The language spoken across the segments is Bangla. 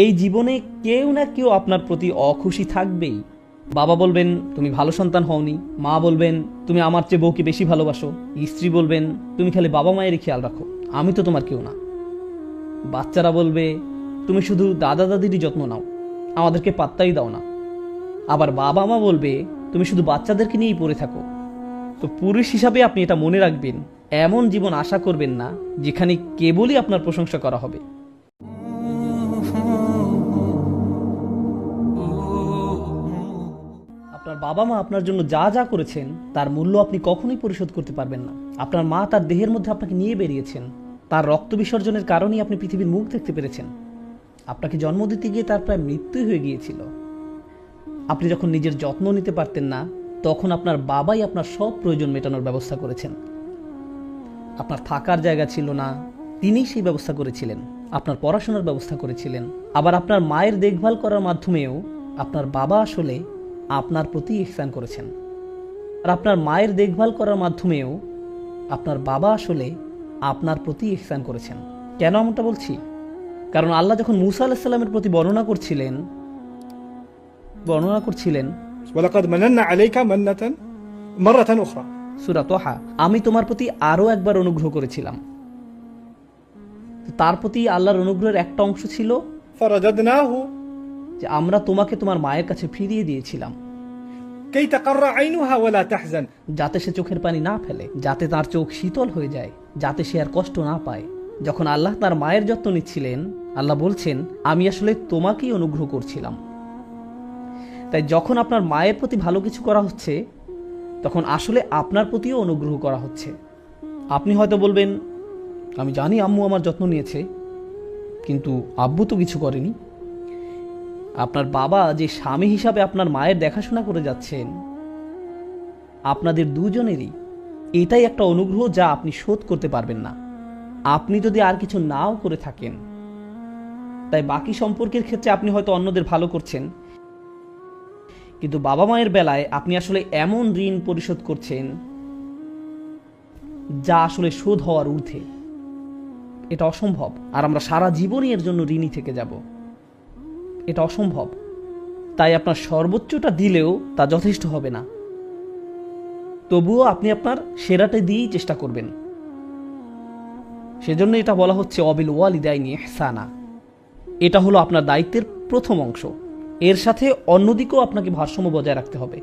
এই জীবনে কেউ না কেউ আপনার প্রতি অখুশি থাকবেই। বাবা বলবেন, তুমি ভালো সন্তান হওনি। মা বলবেন, তুমি আমার চেয়ে বউকে বেশি ভালোবাসো। স্ত্রী বলবেন, তুমি খালি বাবা মায়েরই খেয়াল রাখো, আমি তো তোমার কেউ না। বাচ্চারা বলবে, তুমি শুধু দাদা দাদিরই যত্ন নাও, আমাদেরকে পাত্তাই দাও না। আবার বাবা মা বলবে, তুমি শুধু বাচ্চাদেরকে নিয়েই পড়ে থাকো। তো পুরুষ হিসাবে আপনি এটা মনে রাখবেন, এমন জীবন আশা করবেন না, যেখানে কেবলই আপনার প্রশংসা করা হবে। আপনার বাবা মা আপনার জন্য যা যা করেছেন, তার মূল্য আপনি কখনোই পরিশোধ করতে পারবেন না। আপনার মা তার দেহের মধ্যে আপনাকে নিয়ে বেরিয়েছেন। তার রক্ত বিসর্জনের কারণেই আপনি পৃথিবীর মুখ দেখতে পেরেছেন। আপনাকে জন্ম দিতে গিয়ে তার প্রায় মৃত্যুই হয়ে গিয়েছিল। আপনি যখন নিজের যত্ন নিতে পারতেন না, তখন আপনার বাবাই আপনার সব প্রয়োজন মেটানোর ব্যবস্থা করেছেন। আপনার থাকার জায়গা ছিল না, তিনিই সেই ব্যবস্থা করেছিলেন। আপনার পড়াশোনার ব্যবস্থা করেছিলেন। আবার আপনার মায়ের দেখভাল করার মাধ্যমেও আপনার বাবা আসলে আপনার প্রতি ইহসান করেছেন। আর আপনার মায়ের দেখভাল করার মাধ্যমেও আপনার বাবা আসলে আপনার প্রতি ইহসান করেছেন। কেন এমনটা বলছি? কারণ আল্লাহ যখন মুসা আলাহিসাল্লামের প্রতি বর্ণনা করছিলেন বর্ণনা করছিলেন আমি তোমার প্রতি আরও একবার অনুগ্রহ করেছিলাম। তার প্রতি আল্লাহর অনুগ্রহের একটা অংশ ছিল? যে আমরা তোমাকে তোমার মায়ের কাছে ফিরিয়ে দিয়েছিলাম। যাতে সে চোখের পানি না ফেলে যাতে তার চোখ শীতল হয়ে যায় যাতে সে আর কষ্ট না পায়। যখন আল্লাহ তার মায়ের যত্ন নিচ্ছিলেন আল্লাহ বলছেন আমি আসলে তোমাকেই অনুগ্রহ করছিলাম। তাই যখন আপনার মায়ের প্রতি ভালো কিছু করা হচ্ছে তখন আসলে আপনার প্রতিও অনুগ্রহ করা হচ্ছে। আপনি হয়তো বলবেন আমি জানি আম্মু আমার যত্ন নিয়েছে কিন্তু আব্বু তো কিছু করেনি। আপনার বাবা যে স্বামী হিসাবে আপনার মায়ের দেখাশোনা করে যাচ্ছেন, আপনাদের দুজনেরই এটাই একটা অনুগ্রহ যা আপনি শোধ করতে পারবেন না। আপনি যদি আর কিছু নাও করে থাকেন, তাই বাকি সম্পর্কের ক্ষেত্রে আপনি হয়তো অন্যদের ভালো করছেন। কিন্তু বাবা মায়ের বেলায় আপনি আসলে এমন ঋণ পরিশোধ করছেন, যা আসলে শোধ হওয়ার ঊর্ধ্বে। এটা অসম্ভব। আর আমরা সারা জীবনই এর জন্য ঋণী থেকে যাব। এটা অসম্ভব। তাই আপনার সর্বোচ্চটা দিলেও তা যথেষ্ট হবে না। তবুও আপনি আপনার সেরাটা দিয়েই চেষ্টা করবেন। সেজন্য এটা বলা হচ্ছে অবিল ওয়ালি ওয়ালিদাইনি এহসানা এটা হলো আপনার দায়িত্বের প্রথম অংশ। এর সাথে অন্যদিকেও আপনাকে ভারসাম্য বজায় রাখতে হবে।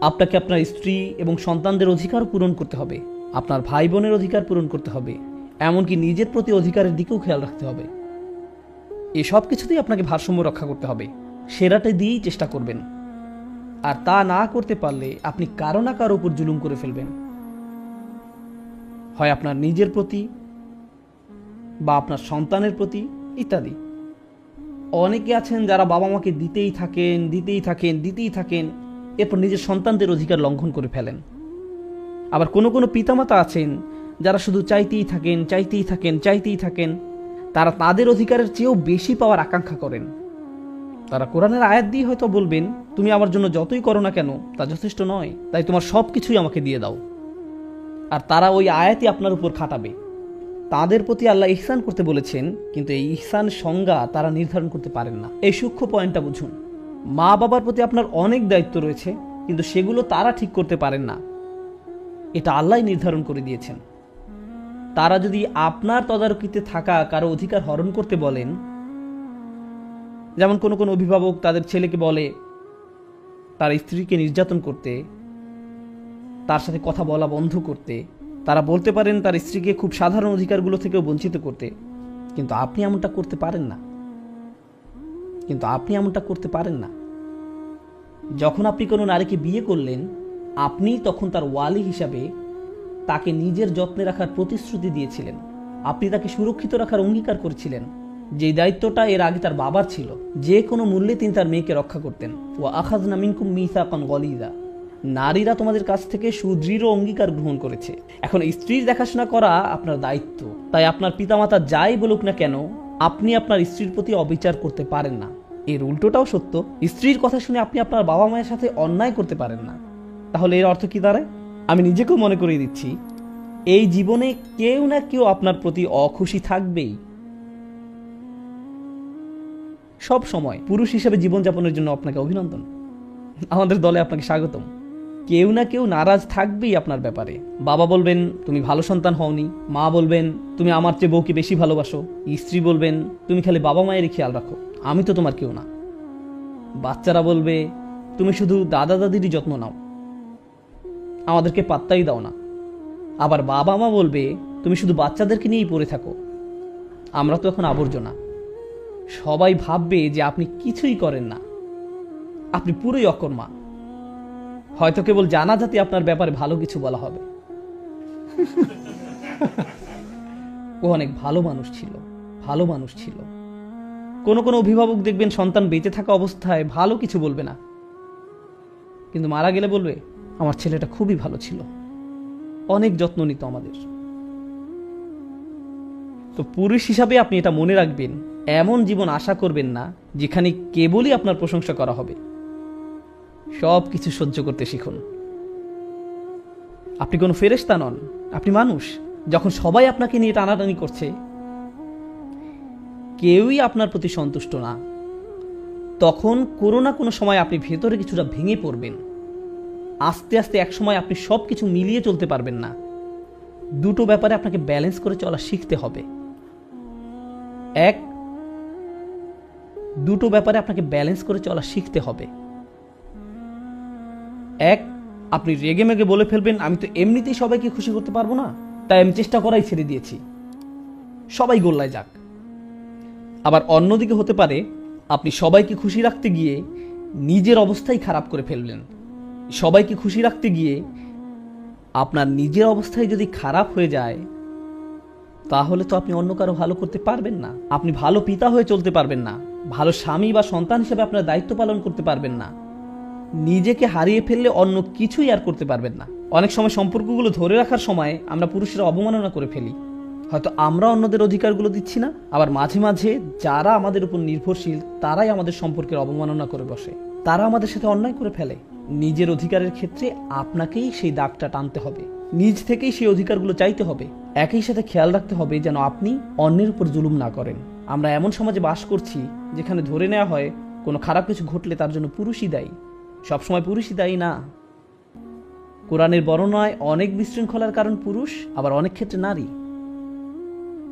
আপনাকে আপনার স্ত্রী এবং সন্তানদের অধিকার পূরণ করতে হবে। আপনার ভাই বোনের অধিকার পূরণ করতে হবে। এমনকি নিজের প্রতি অধিকারের দিকেও খেয়াল রাখতে হবে। এসব কিছুতেই আপনাকে ভারসাম্য রক্ষা করতে হবে। সেরাটা দিয়েই চেষ্টা করবেন। আর তা না করতে পারলে আপনি কারও না কারও উপর জুলুম করে ফেলবেন। হয় আপনার নিজের প্রতি বা আপনার সন্তানের প্রতি, ইত্যাদি। অনেকে আছেন যারা বাবা মাকে দিতেই থাকেন দিতেই থাকেন দিতেই থাকেন, এরপর নিজের সন্তানদের অধিকার লঙ্ঘন করে ফেলেন। আবার কোনো কোনো পিতামাতা আছেন যারা শুধু চাইতেই থাকেন চাইতেই থাকেন চাইতেই থাকেন। তারা তাদের অধিকারের চেয়েও বেশি পাওয়ার আকাঙ্ক্ষা করেন। তারা কোরআনের আয়াত দিয়ে হয়তো বলবেন, তুমি আমার জন্য যতই করো না কেন, তা যথেষ্ট নয়। তাই তোমার সব কিছুই আমাকে দিয়ে দাও। আর তারা ওই আয়াতই আপনার উপর খাটাবে। তাদের প্রতি আল্লাহ ইহসান করতে বলেছেন, কিন্তু এই ইহসান সংজ্ঞা তারা নির্ধারণ করতে পারেন না। এই সূক্ষ্ম পয়েন্টটা বুঝুন। মা বাবার প্রতি আপনার অনেক দায়িত্ব রয়েছে, কিন্তু সেগুলো তারা ঠিক করতে পারেন না। এটা আল্লাহ নির্ধারণ করে দিয়েছেন। তারা যদি আপনার তদারকিতে থাকা কারও অধিকার হরণ করতে বলেন, যেমন কোনো কোনো অভিভাবক তাদের ছেলেকে বলে, তার স্ত্রীকে নির্যাতন করতে, তার সাথে কথা বলা বন্ধ করতে, তারা বলতে পারেন তার স্ত্রীকে খুব সাধারণ অধিকারগুলো থেকেও বঞ্চিত করতে। কিন্তু আপনি এমনটা করতে পারেন না। কিন্তু আপনি এমনটা করতে পারেন না। যখন আপনি কোনো নারীকে বিয়ে করলেন, আপনি তখন তার ওয়ালি হিসাবে তাকে নিজের যত্নে রাখার প্রতিশ্রুতি দিয়েছিলেন। আপনি তাকে সুরক্ষিত রাখার অঙ্গীকার করেছিলেন। যে দায়িত্বটা এর আগে তার বাবার ছিল, যে কোনো মূল্যে তিনি তার মেয়েকে রক্ষা করতেন। ও আখাজ নামিনকুম মিসাকান গলিদা নারীরা তোমাদের কাছ থেকে সুদৃঢ় অঙ্গীকার গ্রহণ করেছে। এখন স্ত্রীর দেখাশোনা করা আপনার দায়িত্ব। তাই আপনার পিতামাতা যাই বলুক না কেন, আপনি আপনার স্ত্রীর প্রতি অবিচার করতে পারেন না। এর উল্টোটাও সত্য। স্ত্রীর কথা শুনে আপনি আপনার বাবা মায়ের সাথে অন্যায় করতে পারেন না। তাহলে এর অর্থ কি দাঁড়ায়? আমি নিজেকেও মনে করিয়ে দিচ্ছি, এই জীবনে কেউ না কেউ আপনার প্রতি অখুশি থাকবেই। সব সময় পুরুষ হিসেবে জীবনযাপনের জন্য আপনাকে অভিনন্দন। আমাদের দলে আপনাকে স্বাগতম। কেউ না কেউ নারাজ থাকবেই আপনার ব্যাপারে। বাবা বলবেন, তুমি ভালো সন্তান হওনি। মা বলবেন, তুমি আমার চেয়ে বউকে বেশি ভালোবাসো। স্ত্রী বলবেন, তুমি খালি বাবা মায়েরই খেয়াল রাখো। আমি তো তোমার কেউ না। বাচ্চারা বলবে, তুমি শুধু দাদা দাদিরই যত্ন নাও। আমাদেরকে পাত্তাই দাও না। আবার বাবা মা বলবে, তুমি শুধু বাচ্চাদেরকে নিয়েই পড়ে থাকো। আমরা তো এখন আবর্জনা। সবাই ভাববে যে আপনি কিছুই করেন না। আপনি পুরোই অকর্মা। হয়তো কেবল জানা যাতে আপনার ব্যাপারে ভালো কিছু বলা হবে। ও অনেক ভালো মানুষ ছিল, ভালো মানুষ ছিল। কোনো কোনো অভিভাবক দেখবেন সন্তান বেঁচে থাকা অবস্থায় ভালো কিছু বলবে না। কিন্তু মারা গেলে বলবে আমার ছেলেটা খুবই ভালো ছিল। অনেক যত্ন নিত আমাদের। তো পুরুষ হিসাবে আপনি এটা মনে রাখবেন, এমন জীবন আশা করবেন না, যেখানে কেবলই আপনার প্রশংসা করা হবে। সব কিছু সহ্য করতে শিখুন। আপনি কোনো ফেরেশতা নন, আপনি মানুষ। যখন সবাই আপনাকে নিয়ে টানাটানি করছে, কেউই আপনার প্রতি সন্তুষ্ট না। তখন কোনো না কোনো সময় আপনি ভেতরে কিছুটা ভেঙে পড়বেন। আস্তে আস্তে এক সময় আপনি সব কিছু মিলিয়ে চলতে পারবেন না। দুটো ব্যাপারে আপনাকে ব্যালেন্স করে চলা শিখতে হবে। এক, দুটো ব্যাপারে আপনাকে ব্যালেন্স করে চলা শিখতে হবে। এক, আপনি রেগে মেগে বলে ফেলবেন, আমি তো এমনিতেই সবাইকে খুশি করতে পারব না, তাই আমি চেষ্টা করাই ছেড়ে দিয়েছি। সবাই গোল্লায় যাক। আবার অন্যদিকে হতে পারে, আপনি সবাইকে খুশি রাখতে গিয়ে নিজের অবস্থাই খারাপ করে ফেললেন। সবাইকে খুশি রাখতে গিয়ে আপনার নিজের অবস্থায় যদি খারাপ হয়ে যায়, তাহলে তো আপনি অন্য কারও ভালো করতে পারবেন না। আপনি ভালো পিতা হয়ে চলতে পারবেন না। ভালো স্বামী বা সন্তান হিসেবে আপনার দায়িত্ব পালন করতে পারবেন না। নিজেকে হারিয়ে ফেললে অন্য কিছুই আর করতে পারবেন না। অনেক সময় সম্পর্কগুলো ধরে রাখার সময় আমরা পুরুষেরা অবমাননা করে ফেলি। হয়তো আমরা অন্যদের অধিকারগুলো দিচ্ছি না, আবার মাঝে মাঝে যারা আমাদের উপর নির্ভরশীল, তারাই আমাদের সম্পর্কের অবমাননা করে বসে। তারা আমাদের সাথে অন্যায় করে ফেলে। নিজের অধিকারের ক্ষেত্রে আপনাকেই সেই দাগটা টানতে হবে। নিজ থেকেই সেই অধিকারগুলো চাইতে হবে। একই সাথে খেয়াল রাখতে হবে যেন আপনি অন্যের উপর জুলুম না করেন। আমরা এমন সমাজে বাস করছি যেখানে ধরে নেওয়া হয় কোনো খারাপ কিছু ঘটলে তার জন্য পুরুষই দায়ী। সবসময় পুরুষই দায়ী না। কোরআনের বর্ণনায় অনেক বিশৃঙ্খলার কারণ পুরুষ, আবার অনেক ক্ষেত্রে নারী।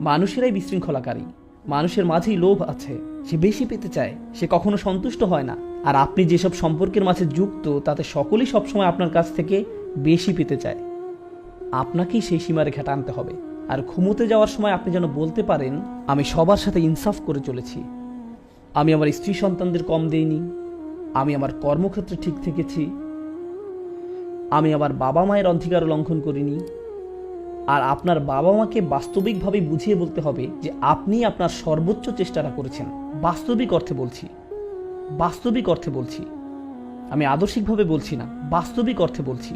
মানুষেরাই বিশৃঙ্খলাকারী। মানুষের মাঝেই লোভ আছে। সে বেশি পেতে চায়। সে কখনো সন্তুষ্ট হয় না। আর আপনি যেসব সম্পর্কের মাঝে যুক্ত, তাতে সকলেই সবসময় আপনার কাছ থেকে বেশি পেতে চায়। আপনাকেই সেই সীমারেখা টানতে হবে। আর ঘুমোতে যাওয়ার সময় আপনি যেন বলতে পারেন, আমি সবার সাথে ইনসাফ করে চলেছি। আমি আমার স্ত্রী সন্তানদের কম দেইনি। আমি আমার কর্মক্ষেত্রে ঠিক থেকেছি। আমি আমার বাবা মায়ের অধিকার লঙ্ঘন করিনি। আর আপনার বাবা মাকে বাস্তবিকভাবে বুঝিয়ে বলতে হবে যে আপনি আপনার সর্বোচ্চ চেষ্টাটা করেছেন। বাস্তবিক অর্থে বলছি। বাস্তবিক অর্থে বলছি। আমি আদর্শিকভাবে বলছি না। বাস্তবিক অর্থে বলছি।